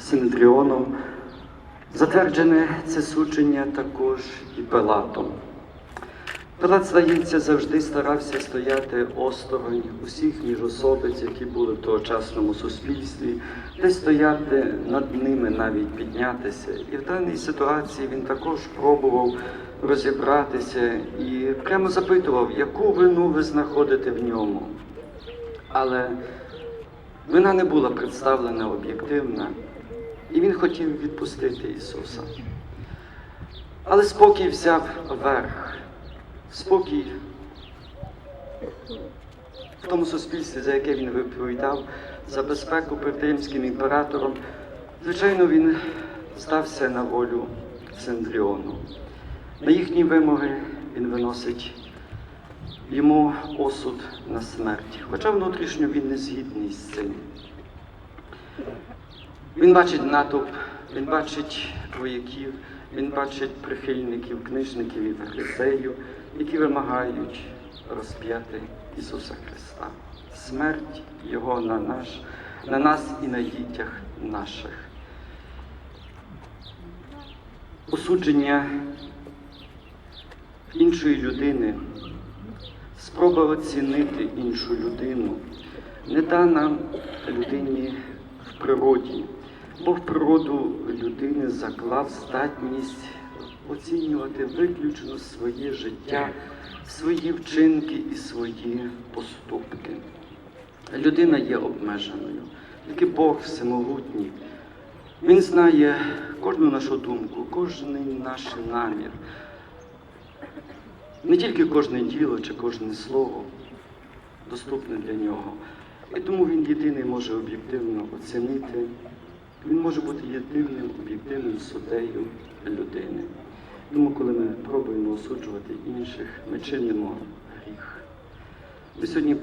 Синедріоном, затверджене це судження також і Пилатом. Пилат, здається, завжди старався стояти осторонь усіх міжособиць, які були в тогочасному суспільстві, десь стояти над ними, навіть піднятися. І в даній ситуації він також пробував розібратися і прямо запитував, яку вину ви знаходите в ньому. Але вина не була представлена об'єктивна, і він хотів відпустити Ісуса. Але спокій взяв верх. Спокій в тому суспільстві, за яке він відповідав, за безпеку перед римським імператором, звичайно, він здався на волю Синдріону. На їхні вимоги він виносить йому осуд на смерть, хоча внутрішньо він не згідний з цим. Він бачить натовп, він бачить вояків, він бачить прихильників, книжників і фарисеїв, які вимагають розп'яти Ісуса Христа. Смерть Його на, наш, на нас і на дітях наших. Осудження іншої людини, спроба оцінити іншу людину, не дана людині в природі. Бог в природу людини заклав здатність оцінювати виключно своє життя, свої вчинки і свої поступки. Людина є обмеженою, тільки Бог всемогутній. Він знає кожну нашу думку, кожен наш намір, не тільки кожне діло чи кожне слово доступне для нього. І тому він єдиний може об'єктивно оцінити. Він може бути єдиним об'єктивним суддею людини. Тому, коли ми пробуємо осуджувати інших, ми чинимо гріх. Ми сьогодні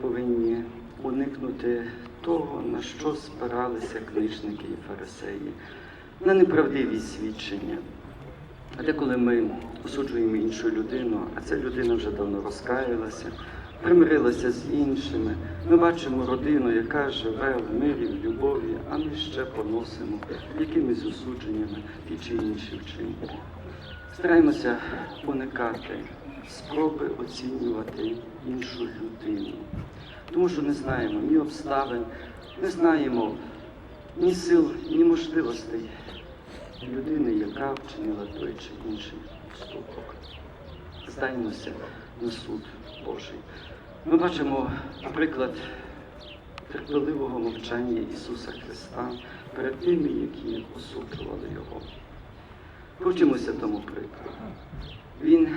повинні уникнути того, на що спиралися книжники і фарисеї, на неправдиві свідчення. А деколи ми осуджуємо іншу людину, а ця людина вже давно розкаялася, примирилася з іншими. Ми бачимо родину, яка живе в мирі, в любові, а ми ще поносимо якимись осудженнями ті чи інші вчинки. Стараємося уникати спроби оцінювати іншу людину, тому що не знаємо ні обставин, не знаємо ні сил, ні можливостей людини, яка вчинила той чи інший поступок. Здаймося на суд Божий. Ми бачимо приклад терпеливого мовчання Ісуса Христа перед тими, які осуджували Його. Повчимося тому прикладу. Він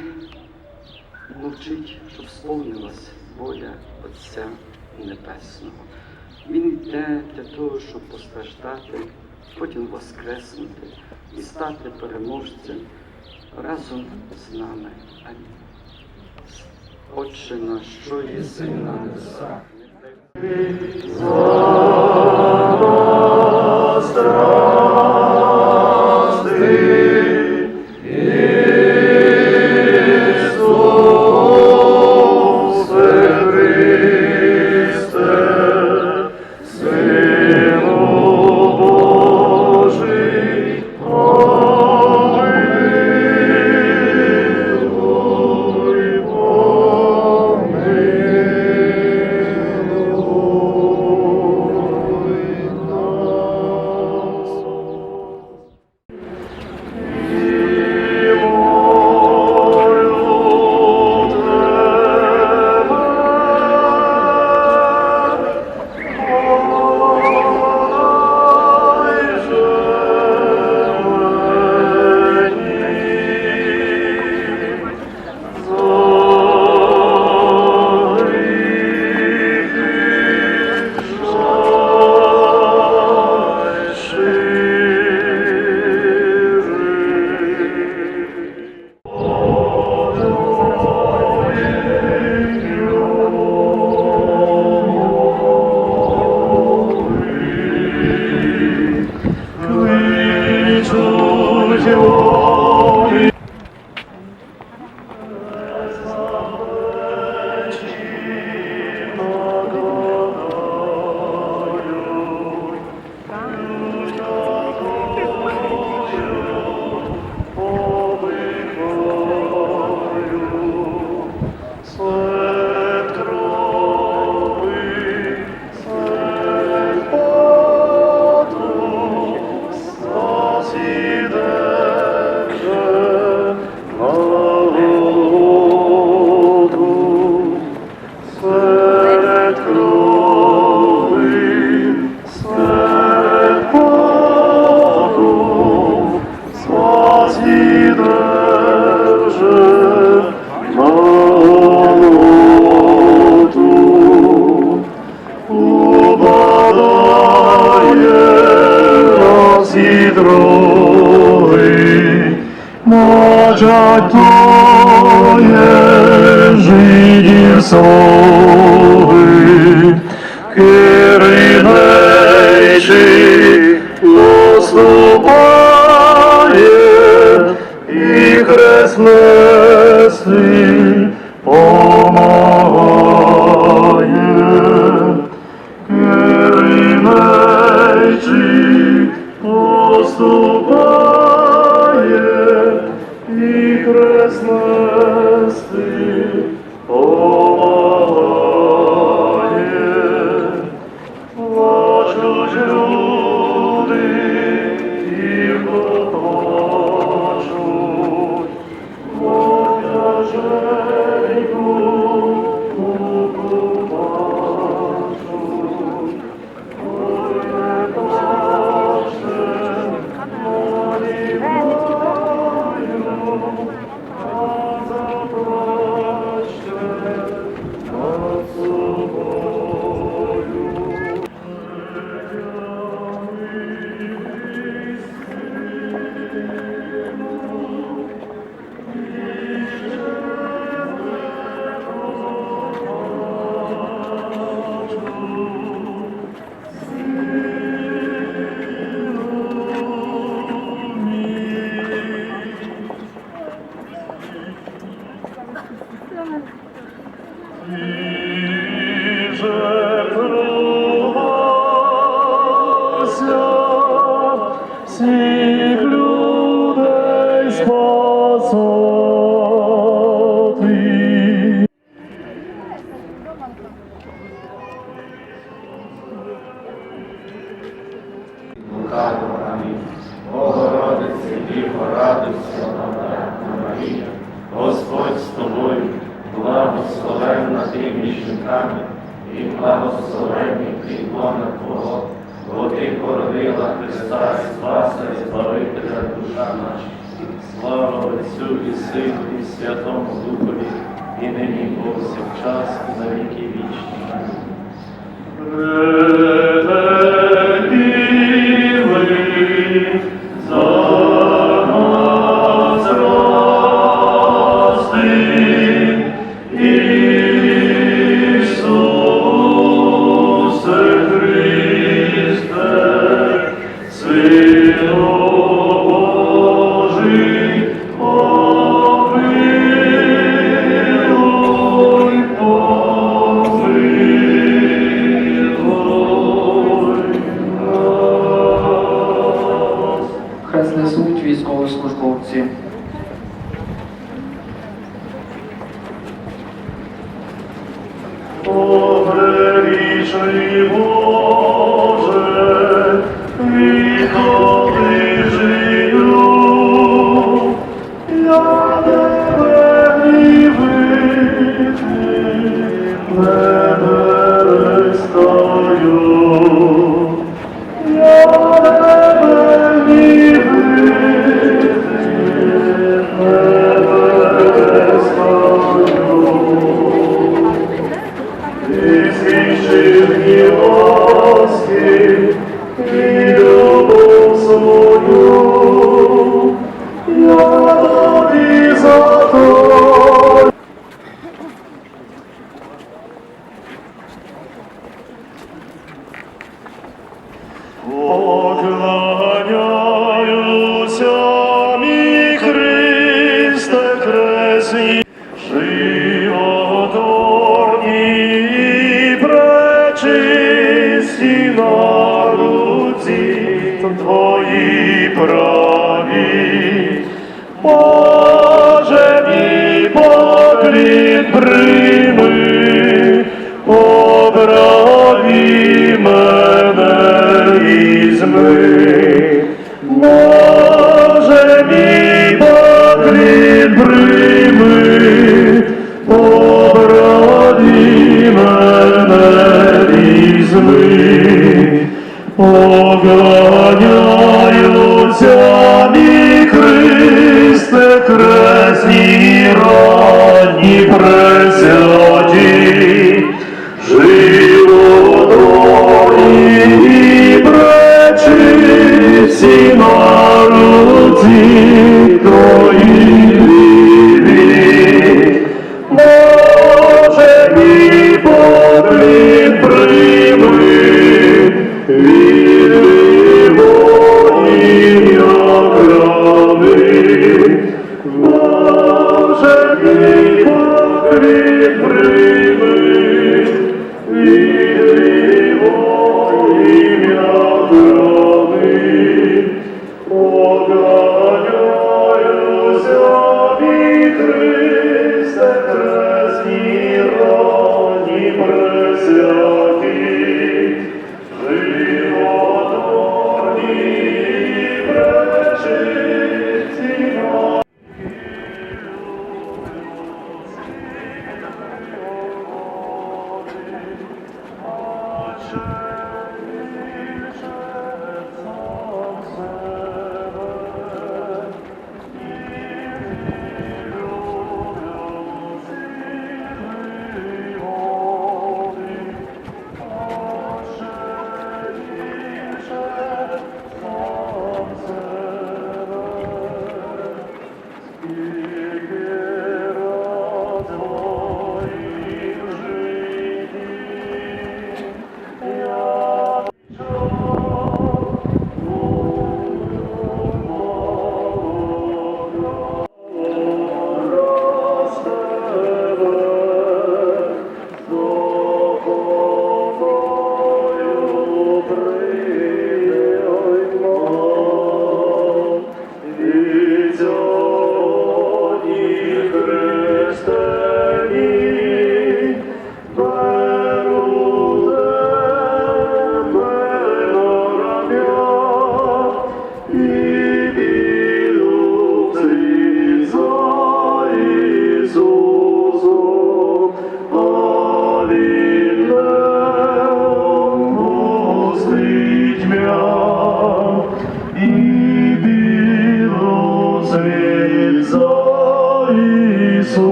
мовчить, щоб сповнилась воля Отця Небесного. Він йде для того, щоб постраждати, потім воскреснути і стати переможцем разом з нами. Амінь. Отче наш, що єси на небесах, Christmas. благословенний пліна Твого, бо Ти породила Христа і Спаса і Збавителя душа наша. Слава Отцю і Сину, і Святому Духові, і нині, і повсякчас, і на віки вічні. Боже, вічний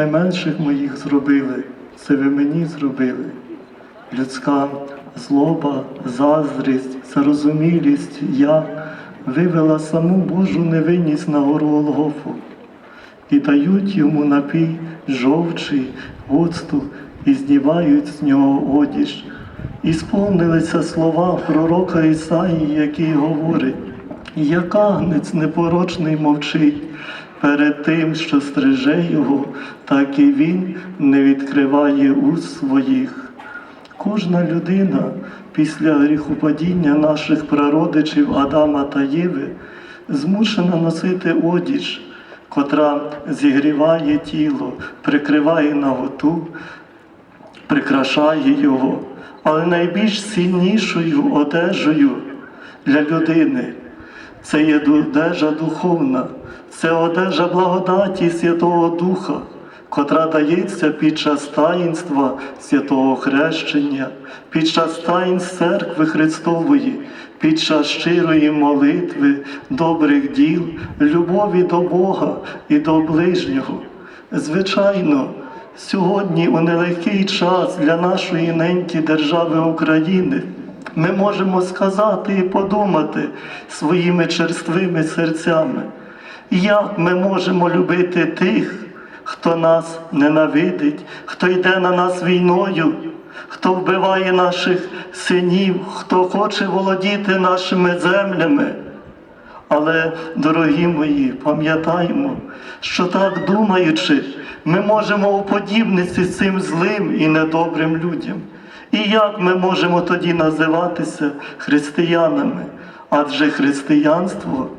Найменших моїх зробили, це ви мені зробили. Людська злоба, заздрість, зарозумілість я вивела саму Божу невинність на гору Голгофу і дають йому напій жовчий, оцту, і знівають з нього одіж. І сповнилися слова пророка Ісаї, який говорить, як агнець непорочний мовчить перед тим, що стриже його, так і він не відкриває уст своїх. Кожна людина після гріхопадіння наших прародичів Адама та Єви змушена носити одіж, котра зігріває тіло, прикриває наготу, прикрашає його, але найбільш ціннішою одежею для людини це є одежа духовна, це одежа благодаті Святого Духа, котра дається під час таїнства святого хрещення, під час таїнств церкви Христової, під час щирої молитви, добрих діл, любові до Бога і до ближнього. Звичайно, сьогодні у нелегкий час для нашої неньки держави України ми можемо сказати і подумати своїми черствими серцями, як ми можемо любити тих, хто нас ненавидить, хто йде на нас війною, хто вбиває наших синів, хто хоче володіти нашими землями. Але, дорогі мої, пам'ятаймо, що так думаючи, ми можемо уподібнитися цим злим і недобрим людям. І як ми можемо тоді називатися християнами? Адже християнство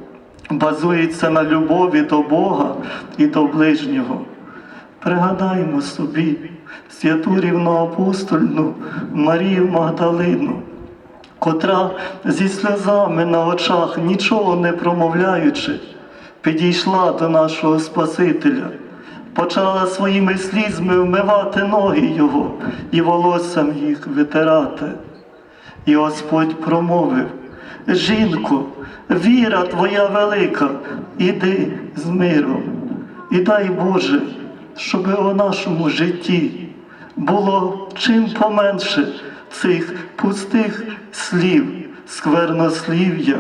базується на любові до Бога і до ближнього. Пригадаймо собі святу рівноапостольну Марію Магдалину, котра зі сльозами на очах, нічого не промовляючи, підійшла до нашого Спасителя, почала своїми слізьми вмивати ноги Його і волоссям їх витирати. І Господь промовив: Жінко, віра твоя велика, іди з миром. І дай Боже, щоб у нашому житті було чим поменше цих пустих слів, сквернослів'я,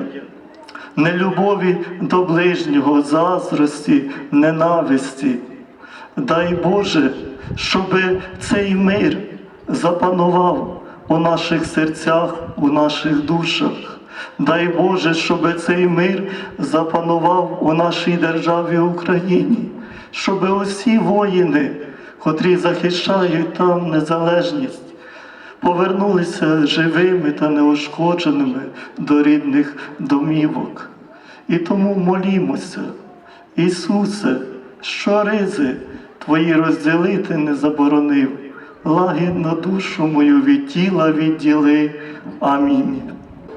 нелюбові до ближнього, заздрості, ненависті. Дай Боже, щоб цей мир запанував у наших серцях, у наших душах. Дай Боже, щоб цей мир запанував у нашій державі Україні, щоб усі воїни, котрі захищають там незалежність, повернулися живими та неушкодженими до рідних домівок. І тому молімося, Ісусе, що ризи Твої розділити не заборонив, лагідно душу мою від тіла відділи. Амінь.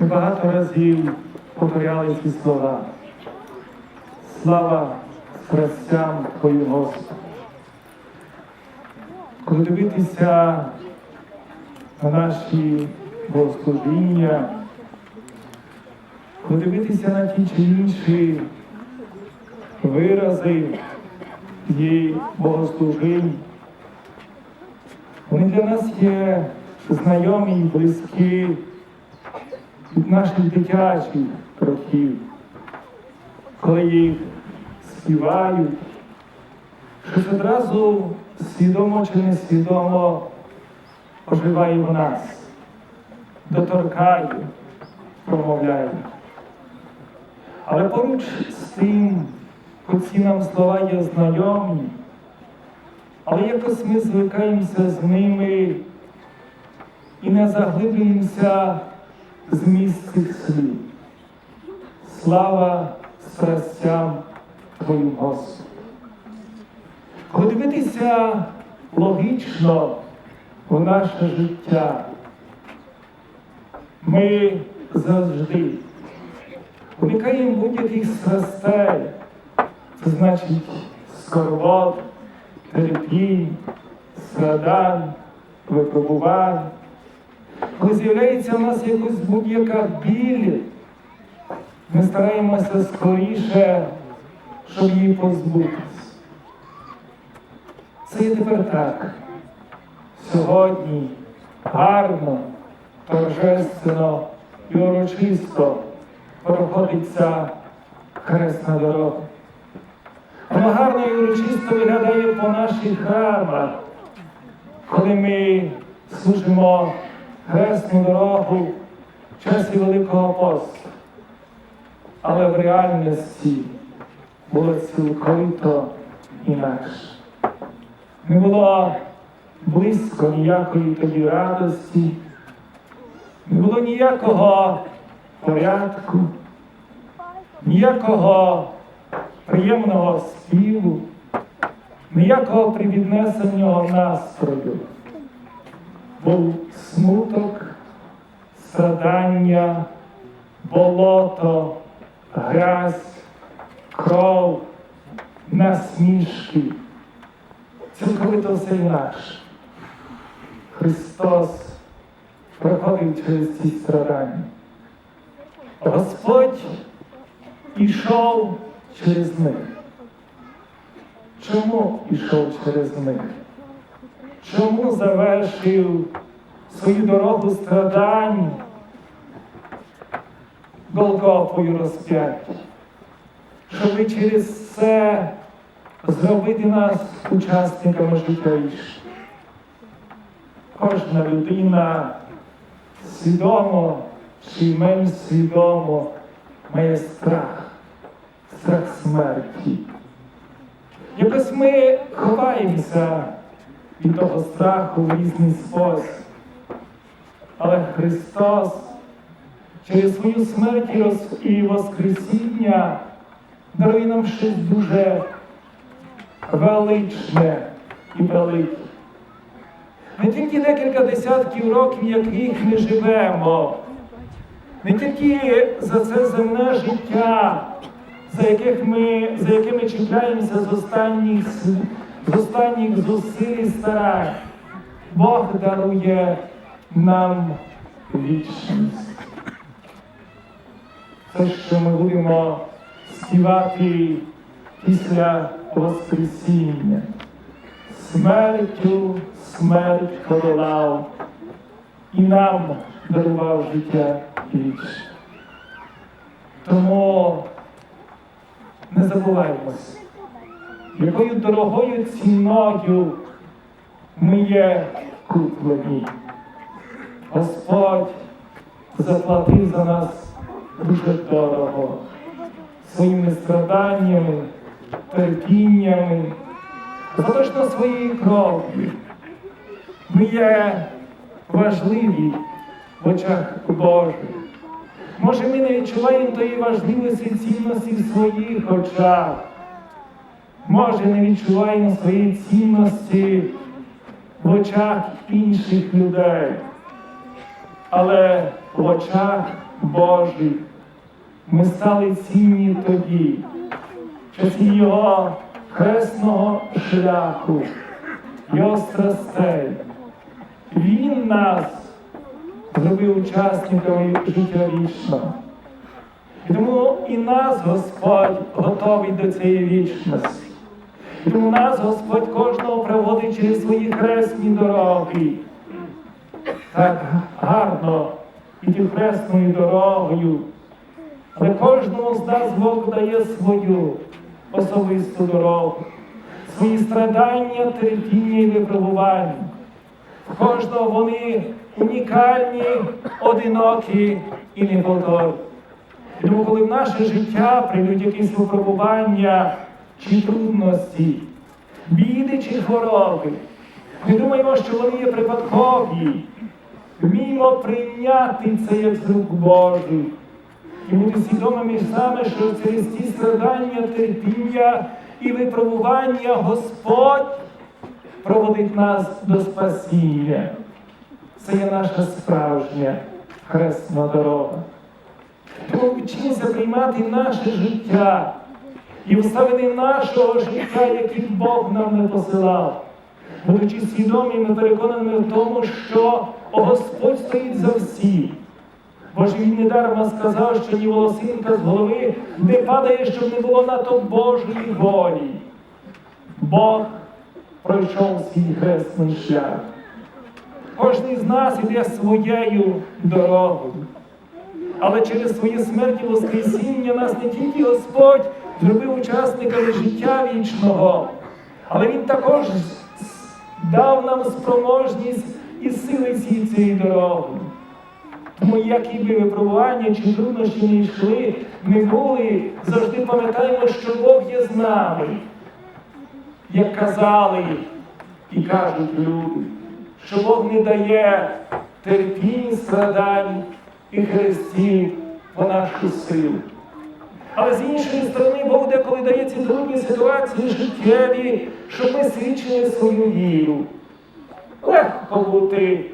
Ми багато разів повторяли ці слова. Слава страстям Твоїм, Господи. Коли дивитися на наші богослужіння, подивитися на ті чи інші вирази її богослужінь. Вони для нас є знайомі і близькі від наших дитячих років, коли їх співають, щось одразу свідомо чи несвідомо оживає в нас, доторкає, промовляє. Але поруч з тим, хоч нам слова є знайомі, але якось ми звикаємося з ними і не заглиблюємося зміст цих слів. Слава страстям Твоїм Господи. Коли дивитися логічно в наше життя, ми завжди уникаємо будь-яких страстей, це значить скорбот, терпінь, страдань, випробувань. Коли з'являється в нас якась будь-яка біль, ми стараємося скоріше, щоб її позбутися. Це і тепер так. Сьогодні гарно, торжественно і урочисто проходиться хресна дорога. Вона гарно і урочисто виглядає по наших храмах, коли ми служимо хресну дорогу в часі Великого посту. Але в реальності було цілковито інакше. Не було близько ніякої тоді радості, не було ніякого порядку, ніякого приємного співу, ніякого привіднесеного настрою. Був смуток, страдання, болото, грязь, кров, насмішки. Цілковито все інакше. Христос проходив через ці страдання. Господь ішов через них. Чому ішов через них? Чому завершив свою дорогу страдань Голгофою розп'яття? Щоб через це зробити нас учасниками життя. Кожна людина свідомо чи менш свідомо має страх, страх смерті. Якось ми ховаємося від того страху в різний спосіб. Але Христос через свою смерть і Воскресіння дарує нам щось дуже величне і велике. Не тільки декілька десятків років, яких ми живемо, не тільки за це земне життя за яких ми, за якими чіпляємося з останніх, з останніх зусиль старань, Бог дарує нам вічність. Те, що ми будемо співати після Воскресіння. Смертю смерть подолав і нам дарував життя вічне. Тому не забуваймось, якою дорогою ціною ми є куплені. Господь заплатив за нас дуже дорого своїми страданнями, терпіннями, остаточно своєю кров'ю. Ми є важливі в очах Божих. Може, ми не відчуваємо тої важливості цінності в своїх очах. Може, не відчуваємо своєї цінності в очах інших людей. Але в очах Божих ми стали цінні тоді, в часі Його хресного шляху, Його страстей. Він нас зробив учасниками життя вічного. І тому і нас Господь готовий до цієї вічності. І тому нас Господь кожного проводить через свої хресні дороги. Так гарно іти хресною дорогою. Але кожному з нас Бог дає свою особисту дорогу, свої страдання, терпіння і випробування. В кожного вони унікальні, одинокі і неповторні. Тому, коли в наше життя прийдуть якісь випробування чи трудності, біди чи хвороби, ми думаємо, що вони є припадкові. Вміємо прийняти це як з рук Божих і бути свідомими саме, що через ті страдання, терпіння і випробування Господь проводить нас до спасіння. Це є наша справжня хресна дорога. Тому вчимося приймати наше життя і обставини нашого життя, які Бог нам не посилав. Будучи свідомими, переконаними в тому, що Господь стоїть за всім. Бо ж він недарма сказав, що ні волосинка з голови не падає, щоб не було на то Божої волі. Бог пройшов свій хресний шлях. Кожен з нас іде своєю дорогою. Але через своє смерть і Воскресіння нас не тільки Господь зробив учасниками життя вічного, але Він також дав нам спроможність і сили цієї цієї дороги. Тому які би випробування чи труднощі не йшли, не були, завжди пам'ятаємо, що Бог є з нами. Як казали і кажуть люди, що Бог не дає терпінь, страдань і хрестів по нашу силу. Але з іншої сторони, Бог деколи дає ці трудні ситуації життєві, щоб ми свідчили свою віру. Легко бути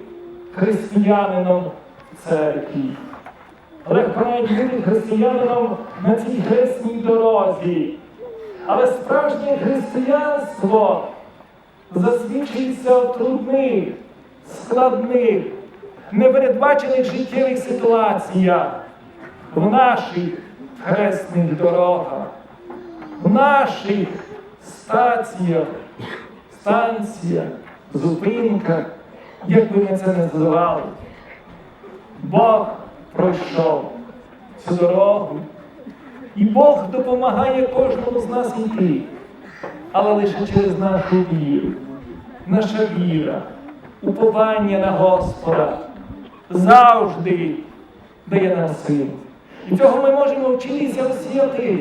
християнином церкві. Легко навіть бути християнином на цій хресній дорозі. Але справжнє християнство засвідчується в трудних, складних, непередбачених життєвих ситуаціях, в наших хресних дорогах, в наших стаціях, станціях, зупинках, як би ми це називали. Бог пройшов цю дорогу, і Бог допомагає кожному з нас йти, але лише через нашу віру. Наша віра, уповання на Господа завжди дає нам силу. І цього ми можемо вчитися у святих,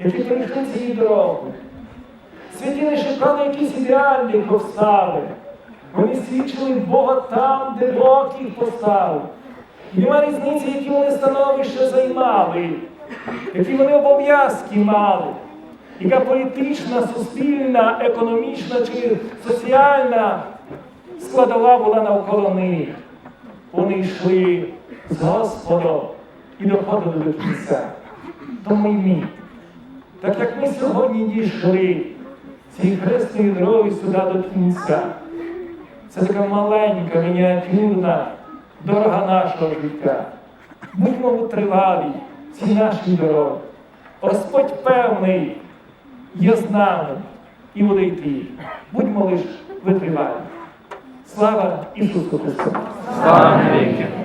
які прийшли цією дорогою. Святі не шукали якісь ідеальних обставин. Вони свідчили Бога там, де Бог їх поставив. Нема різниці, які вони становище займали, які вони обов'язки мали, яка політична, суспільна, економічна чи соціальна складова була навколо них. Вони йшли з Господом і доходили до кінця. Й ми Так як ми сьогодні дійшли цією хресною дорогою сюди до кінця, це така маленька, мініатюрна дорога нашого життя. Будьмо витривалі в цій нашій дорозі. Господь певний є з нами і буде йти. Будьмо лише витривалі. Слава Ісусу Христу! Слава навіки!